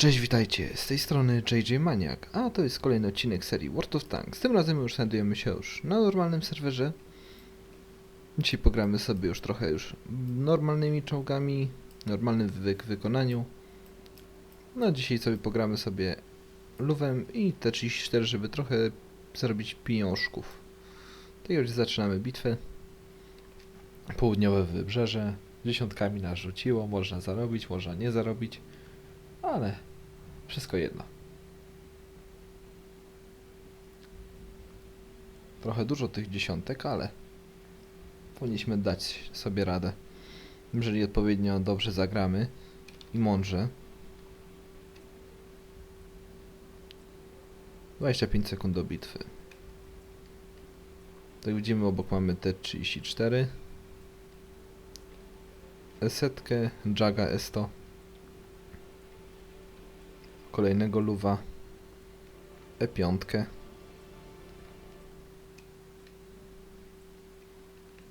Cześć, witajcie, z tej strony JJ Maniak, a to jest kolejny odcinek serii World of Tanks. Tym razem już znajdujemy się już na normalnym serwerze. Dzisiaj pogramy sobie już trochę już normalnymi czołgami, normalnym wy wykonaniu. No dzisiaj sobie pogramy sobie luwem i T-34, żeby trochę zarobić pieniążków. To już zaczynamy bitwę. Południowe wybrzeże. Dziesiątkami nas rzuciło, można zarobić, można nie zarobić. Ale wszystko jedno. Trochę dużo tych dziesiątek, ale powinniśmy dać sobie radę. Jeżeli odpowiednio dobrze zagramy i mądrze. 25 sekund do bitwy. Tak widzimy, obok mamy T34, S-setkę, Jaga S100 kolejnego luwa E5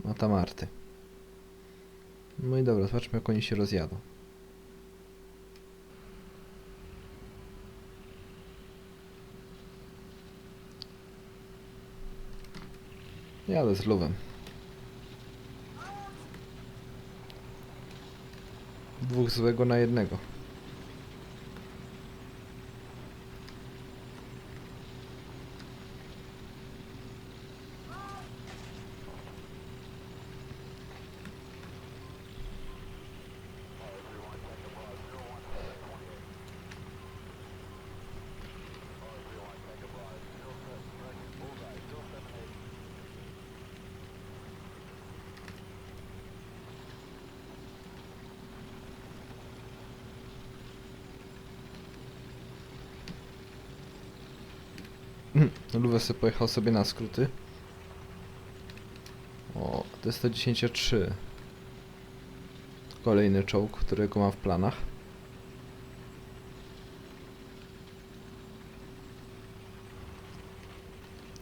no tam arty. No i dobra, zobaczmy jak oni się rozjadą. Jadę z luwem dwóch złego na jednego Luwę sobie pojechał sobie na skróty. O, to jest to 103. Kolejny czołg, którego mam w planach.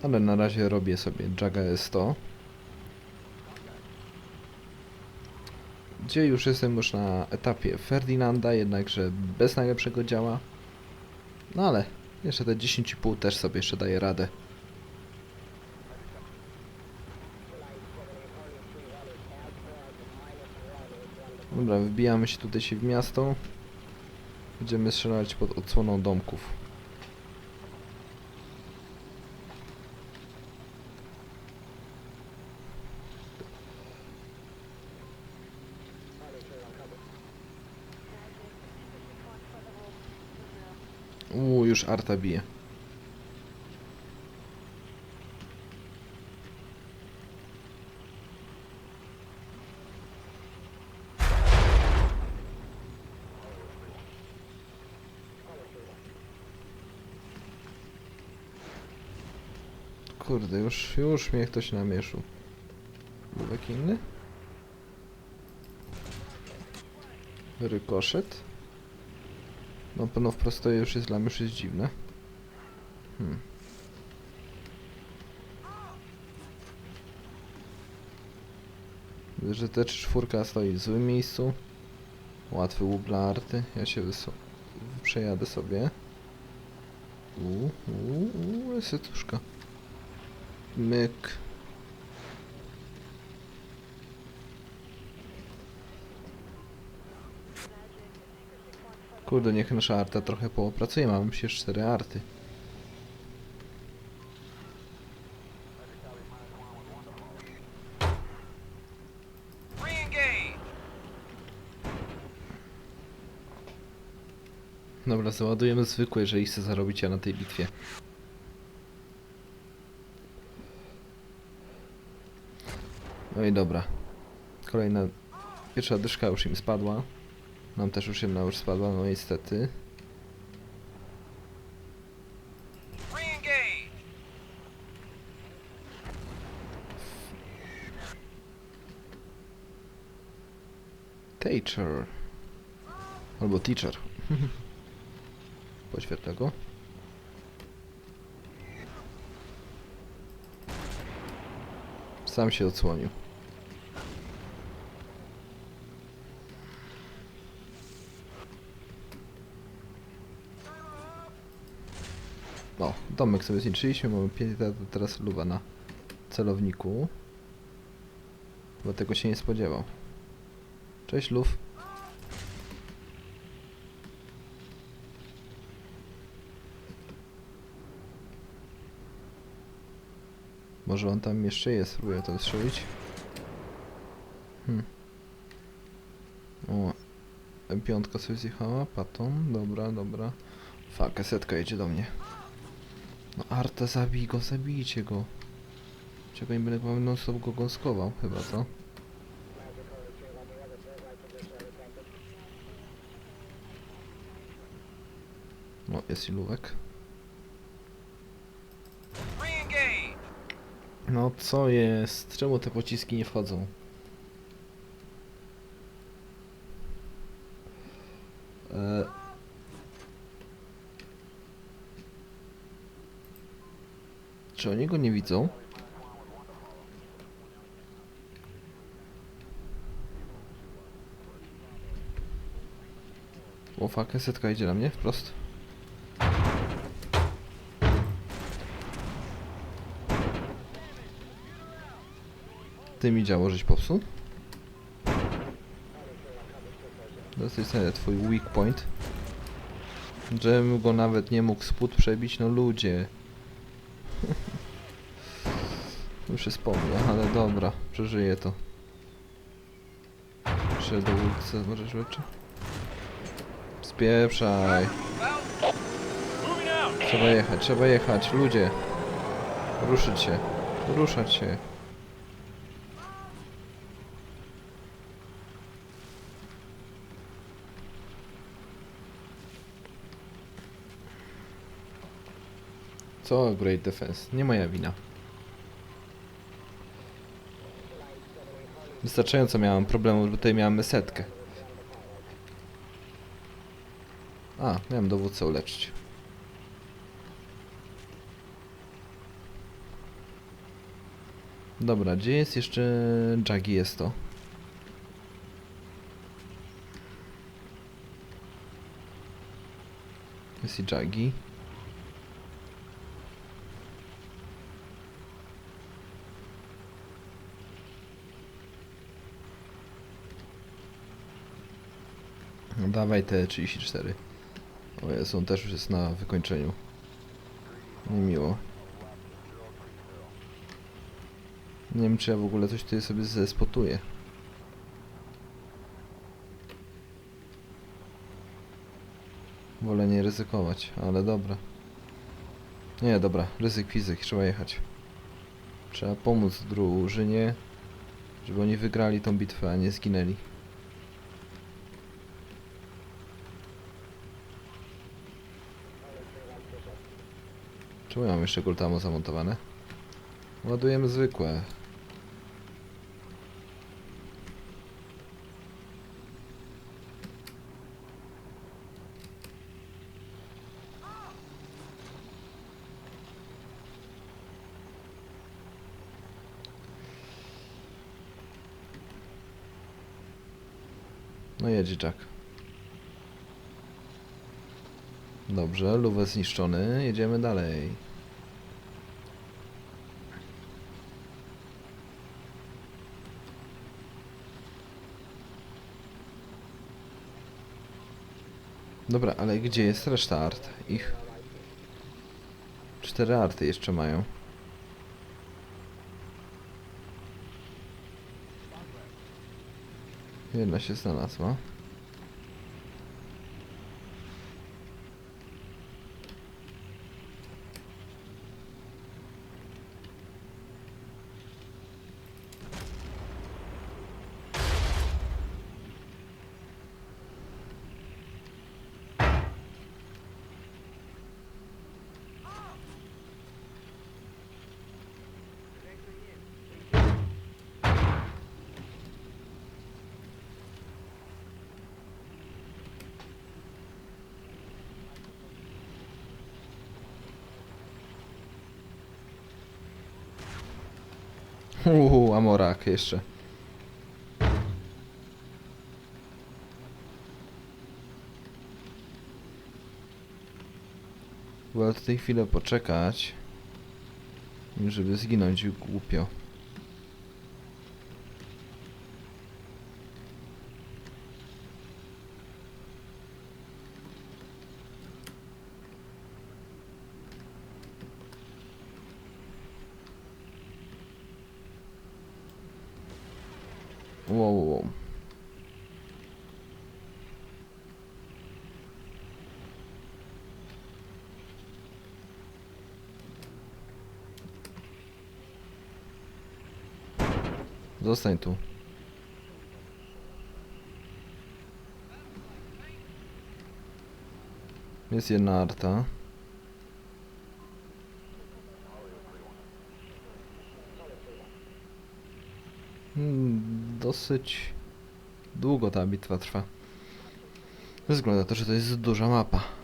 Ale na razie robię sobie Jaga S100. Gdzie już jestem już na etapie Ferdinanda, jednakże bez najlepszego działa. No ale jeszcze te 10,5 też sobie jeszcze daje radę. Dobra, wbijamy się tutaj się w miasto. Będziemy strzelać pod odsłoną domków. Uuu, już arta bije. Kurde, już, już mnie ktoś namieszył. Byłek inny? Rykoszet? No pewno wprost to już jest dla mnie już jest dziwne. Hmm. Widzę, że te czwórka stoi w złym miejscu. Łatwy łuk dla arty. Ja się przejadę sobie. Uuu, uuu, uuu, setuszka. Myk. Kurde, niech nasza arta trochę poopracuje. Mamy się cztery arty. Re-engage! Dobra, załadujemy zwykłe, jeżeli chcę zarobić ja na tej bitwie. No i dobra. Kolejna... Pierwsza dyszka już im spadła. Nam też już jedna już spadła, no niestety. Teacher. Albo teacher. Poświetla go. Sam się odsłonił. O, domek sobie zniszczyliśmy, mamy pięknie teraz luwa na celowniku. Bo tego się nie spodziewał. Cześć lów. Może on tam jeszcze jest, spróbuję to strzelić. Hmm. O, M5 sobie zjechała, paton, dobra, dobra. Fuck, setka jedzie do mnie. No Arta, zabij go, zabijcie go. Czego nie będę mam non stop go gąskował, chyba, co? No, jest ilówek. No co jest? Czemu te pociski nie wchodzą? E... Czy oni go nie widzą? O setka idzie na mnie wprost. Ty mi działo, żeś popsuł? Dosyć sobie twój weak point. Żebym go nawet nie mógł spód przebić, no ludzie. Po mnie, ale dobra, przeżyję to. Czy do łódce może rzeczy? Spieprzaj. Trzeba jechać, trzeba jechać, ludzie. Ruszyć się, ruszać się. Co Great Defense? Nie moja wina. Wystarczająco miałem problemów, bo tutaj miałem setkę. A, miałem dowódcę uleczyć. Dobra, gdzie jest jeszcze Jagi jest to? Jest i Jagi. No dawaj te 34. O Jezu, on też już jest na wykończeniu. Niemiło. Nie wiem, czy ja w ogóle coś tutaj sobie zespotuję. Wolę nie ryzykować, ale dobra. Nie, dobra, ryzyk fizyk, trzeba jechać. Trzeba pomóc drużynie, żeby oni wygrali tą bitwę, a nie zginęli. Czemu ja mam jeszcze Goltamo zamontowane? Ładujemy zwykłe. No jedzie Jack. Dobrze, luwę zniszczony, jedziemy dalej. Dobra, ale gdzie jest reszta art? Ich... Cztery arty jeszcze mają. Jedna się znalazła. Uuu, Amorak jeszcze. Wolę tutaj chwilę poczekać, żeby zginąć głupio. Zostań tu. Jest jedna arta. Hmm, Dosyć długo ta bitwa trwa. Na to, że to jest duża mapa.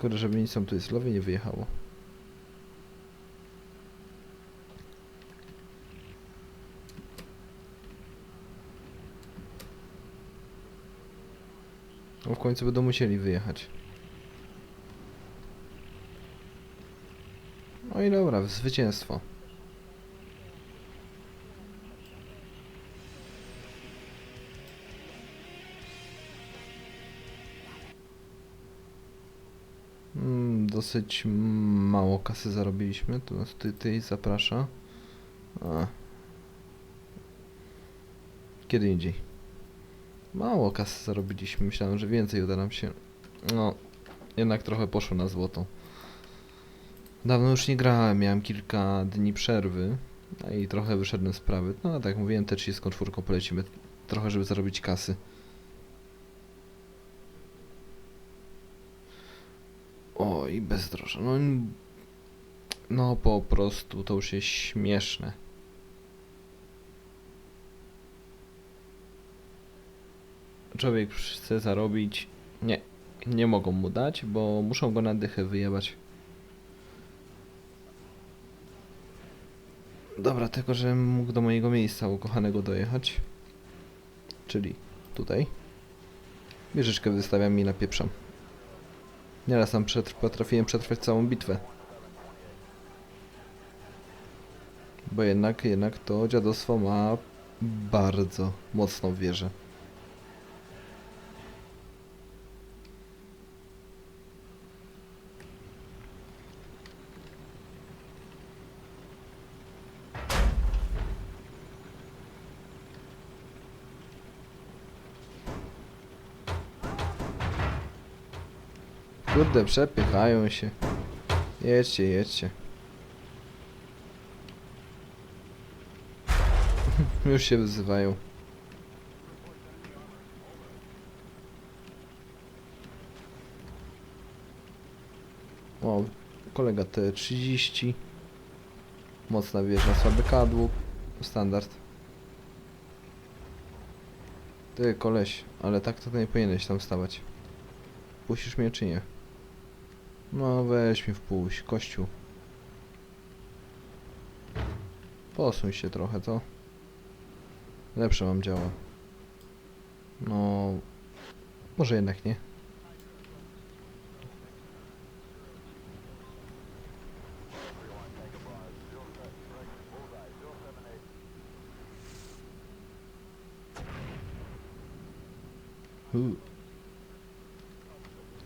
Tylko żeby nic tam tu jest lowie nie wyjechało. No w końcu będą musieli wyjechać. No i dobra, zwycięstwo. Dosyć mało kasy zarobiliśmy. Tu nas tutaj zaprasza. A. Kiedy indziej. Mało kasy zarobiliśmy. Myślałem, że więcej uda nam się. No, jednak trochę poszło na złoto. Dawno już nie grałem, miałem kilka dni przerwy. No i trochę wyszedłem z sprawy. No, tak jak mówiłem, z czwórką polecimy trochę, żeby zarobić kasy. O, i bezdroża. No, no po prostu to już jest śmieszne. Człowiek chce zarobić. Nie, nie mogą mu dać, bo muszą go na dychę wyjebać. Dobra, tylko że mógł do mojego miejsca ukochanego dojechać. Czyli tutaj. Wieżyczkę wystawiam i napieprzam. Nieraz tam przetr potrafiłem przetrwać całą bitwę. Bo jednak, jednak to dziadostwo ma bardzo mocną wieżę. Kurde, przepychają się. Jedźcie, jedźcie. Już się wyzywają. O, kolega T30. Mocna wieża, słaby kadłub. Standard. Ty, koleś, ale tak to nie powinieneś tam stawać. Puścisz mnie czy nie? No weź mnie wpuść, kościół. Posuń się trochę, co? Lepsze mam działa. No... Może jednak nie.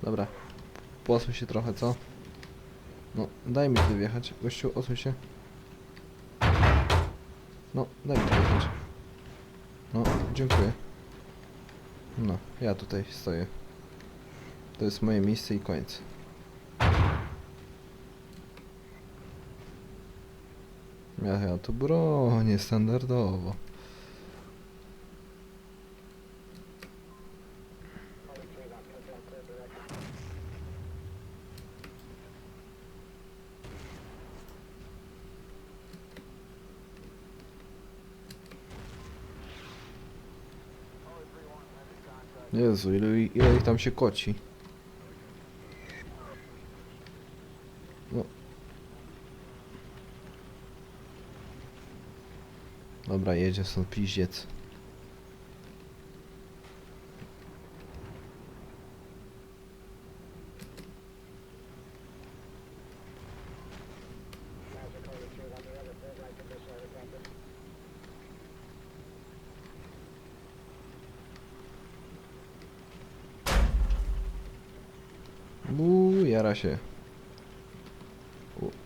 Dobra. Posuń się trochę, co? No, daj mi tu wjechać. Gościu, osuń się. No, daj mi tu wjechać. No, dziękuję. No, ja tutaj stoję. To jest moje miejsce i koniec. Ja, ja tu bronię standardowo. Jezu, ile, ile ich tam się koci. No. Dobra, jedzie stąd piździec. Uuu, jara się.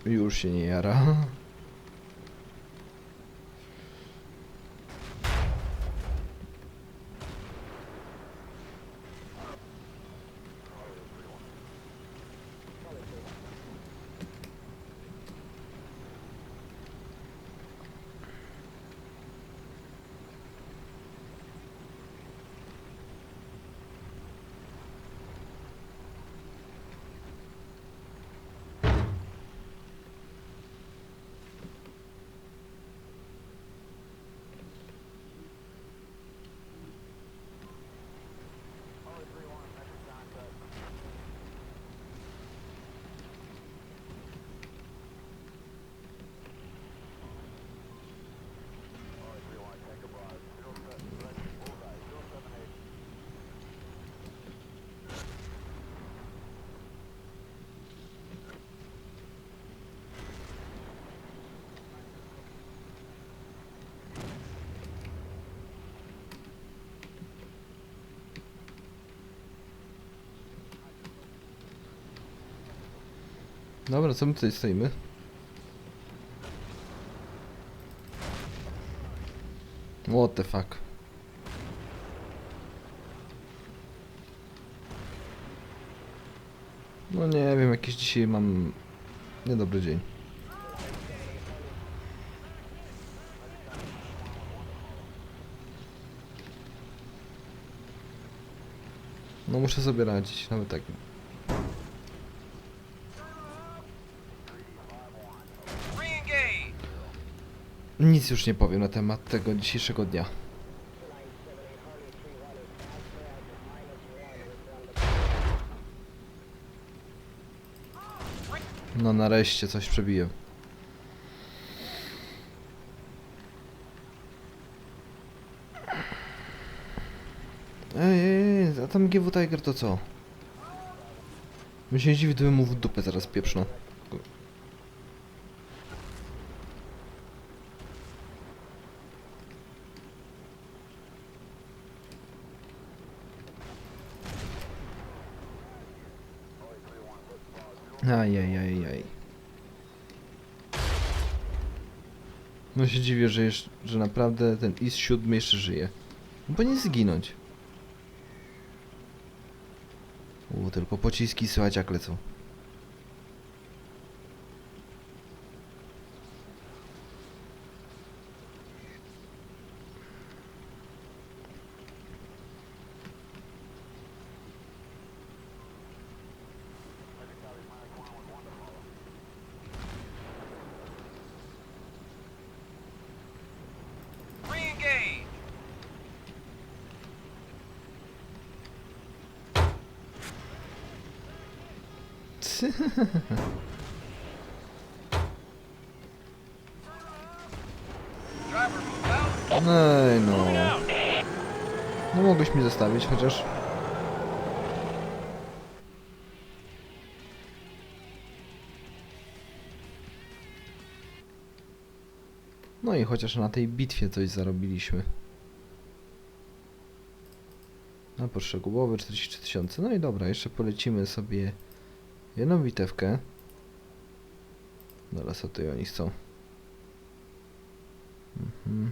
Już się nie jara. Dobra, co my tutaj stoimy? What the fuck? No nie wiem, jakiś dzisiaj mam niedobry dzień. No muszę sobie radzić, nawet tak. Nic już nie powiem na temat tego dzisiejszego dnia. No nareszcie coś przebiję. Ej, ej, a tam GW Tiger to co? My się dziwi, gdybym mu w dupę zaraz pieprzną. Ajajajaj. No się dziwię, że, jeszcze, że naprawdę ten IS-7 jeszcze żyje. Bo nie zginąć. U, tylko pociski słychać jak lecą. Move out. Ej no. No mogłeś mi zostawić chociaż. No i chociaż na tej bitwie coś zarobiliśmy. Na poszczegółowe 43 tysiące. No i dobra, jeszcze polecimy sobie jedną bitewkę. Dobra, co tutaj oni chcą? Mhm.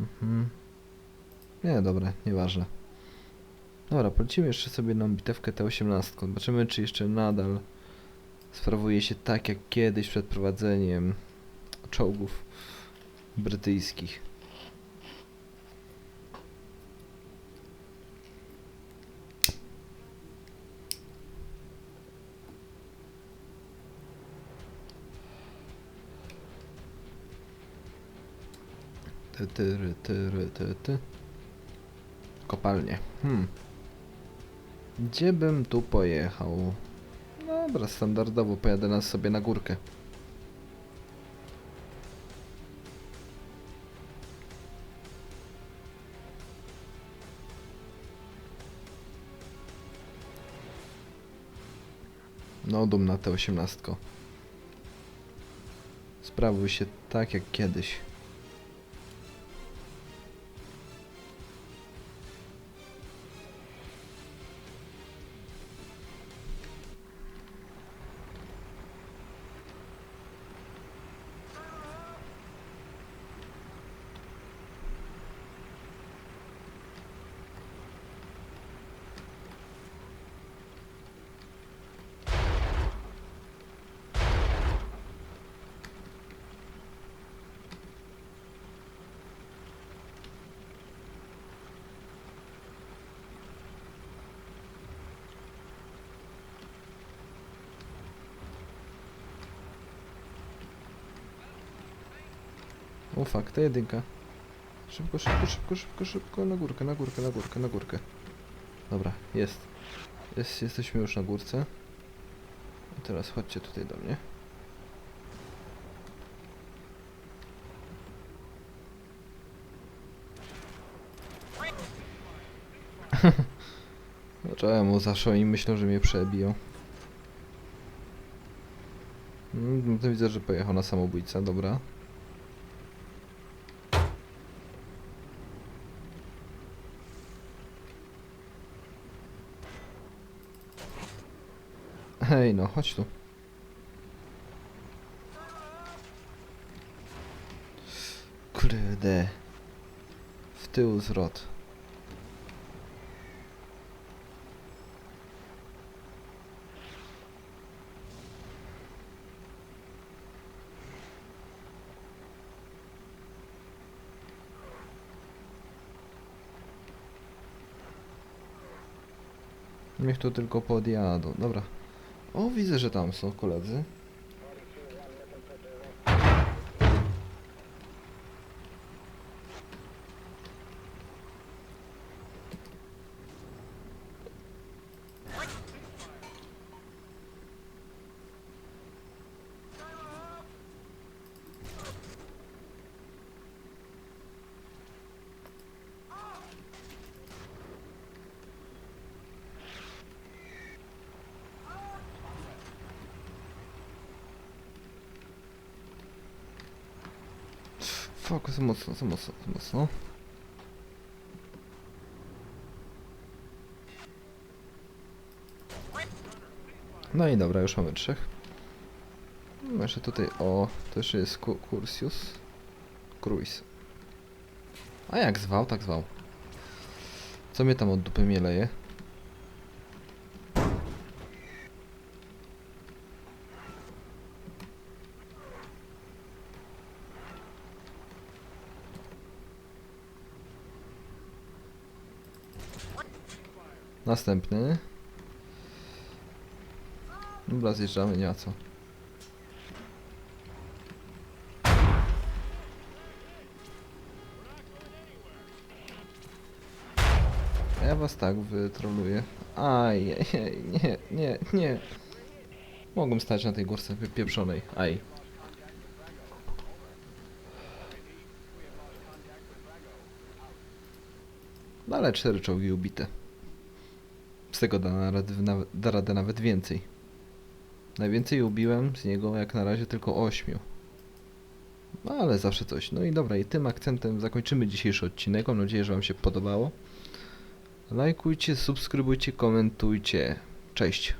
Mhm. Nie, dobra, nieważne. Dobra, polecimy jeszcze sobie jedną bitewkę T-18. Zobaczymy, czy jeszcze nadal sprawuje się tak jak kiedyś przed prowadzeniem czołgów brytyjskich. Ty, ty, ry, ty. Kopalnie. Hmm. Gdzie bym tu pojechał? Dobra, standardowo pojadę nas sobie na górkę. No, dum na te 18. Sprawuj się tak jak kiedyś. O fuck, ta jedynka. Szybko, szybko, szybko, szybko, szybko, na górkę, na górkę, na górkę, na górkę. Dobra, jest. jest jesteśmy już na górce. I teraz chodźcie tutaj do mnie. Zacząłem mu zaszło i myślą, że mnie przebiją. Mm, to widzę, że pojechał na samobójca, dobra. Hej, no, chodź tu. Kurde. W tył zwrot. Niech tu tylko podjadą. Dobra. O, widzę, że tam są koledzy. Za mocno, za mocno, za mocno. No i dobra, już mamy trzech. No Jeszcze tutaj, o, to jeszcze jest Ku- Cursius. Cruise. A jak zwał, tak zwał. Co mnie tam od dupy mieleje? Następny. Dobra, zjeżdżamy, nie ma co. Ja was tak wytroluję. Aj, nie, nie, nie. Mogłem stać na tej górce wypieprzonej. Aj. No cztery czołgi ubite. Z tego da, nawet, da radę nawet więcej. Najwięcej ubiłem z niego jak na razie tylko ośmiu. No ale zawsze coś. No i dobra, i tym akcentem zakończymy dzisiejszy odcinek. Mam nadzieję, że Wam się podobało. Lajkujcie, subskrybujcie, komentujcie. Cześć.